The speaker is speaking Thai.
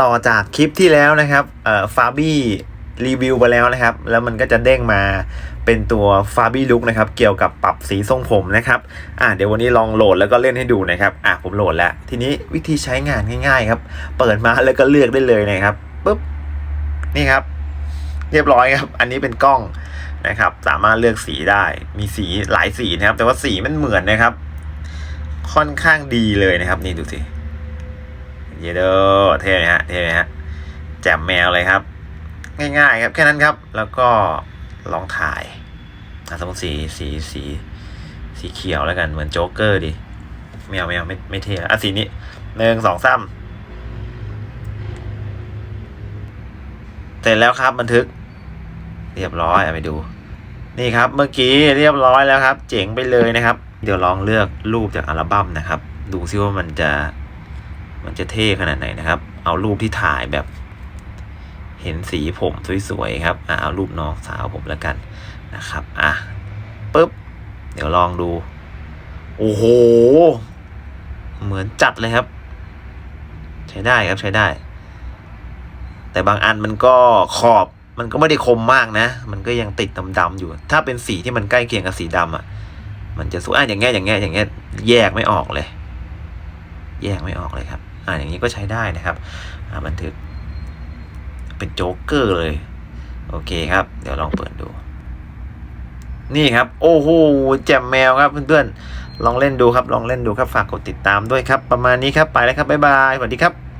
ต่อจากคลิปที่แล้วนะครับเอ่อฟาบี้รีวิวไปแล้วนะครับ แล้วมันก็จะเด้งมาเป็นตัวฟาบี้ลุกนะครับ เกี่ยวกับปรับสีทรงผมนะครับ อะเดี๋ยววันนี้ลองโหลดแล้วก็เล่นให้ดูนะครับ อะผมโหลดแล้ว ทีนี้วิธีใช้งานง่าย ๆ ครับ เปิดมาแล้วก็เลือกได้เลยนะครับปุ๊บ นี่ครับ เรียบร้อยครับ อันนี้เป็นกล้องนะครับ สามารถเลือกสีได้ มีสีหลายสีนะครับ แต่ว่าสีมันเหมือนนะครับ ค่อนข้างดีเลยนะครับ นี่ดูสิ เยเดเท่ไหมฮะเท่ไหมฮะแจมแมวเลยครับ ง่ายๆครับแค่นั้นครับ แล้วก็ลองถ่ายอสมมติสีสีสีสีเขียวแล้วกันเหมือนโจ๊กเกอร์ดิไม่เอาไม่เอาไม่ไม่เท่อะสีนี้หนึ่งสองสามเสร็จแล้วครับบันทึก เรียบร้อยเอาไปดู นี่ครับเมื่อกี้เรียบร้อยแล้วครับ เจ๋งไปเลยนะครับ เดี๋ยวลองเลือกรูปจากอัลบั้มนะครับ ดูซิว่ามันจะ มันจะเท่ขนาดไหนนะครับ เอารูปที่ถ่ายแบบ เห็นสีผมสวยๆครับอะเอารูปน้องสาวผมแล้วกันนะครับอะปุ๊บ เดี๋ยวลองดู โอ้โห เหมือนจัดเลยครับ ใช้ได้ครับใช้ได้ แต่บางอันมันก็ขอบมันก็ไม่ได้คมมากนะ มันก็ยังติดดำๆอยู่ ถ้าเป็นสีที่มันใกล้เคียงกับสีดำอะ มันจะสวยอะอย่างเงี้ยอย่างเงี้ยอย่างเงี้ยแยกไม่ออกเลย แยกไม่ออกเลยครับ อ่าอย่างนี้ก็ใช้ได้นะครับ อ่าบันทึก เป็นโจ๊กเกอร์เลย โอเคครับ เดี๋ยวลองเปิดดู นี่ครับ โอ้โหแจมแมวครับเพื่อนๆลองเล่นดูครับ ลองเล่นดูครับ ฝากกดติดตามด้วยครับ ประมาณนี้ครับ ไปแล้วครับ บ๊ายบาย สวัสดีครับ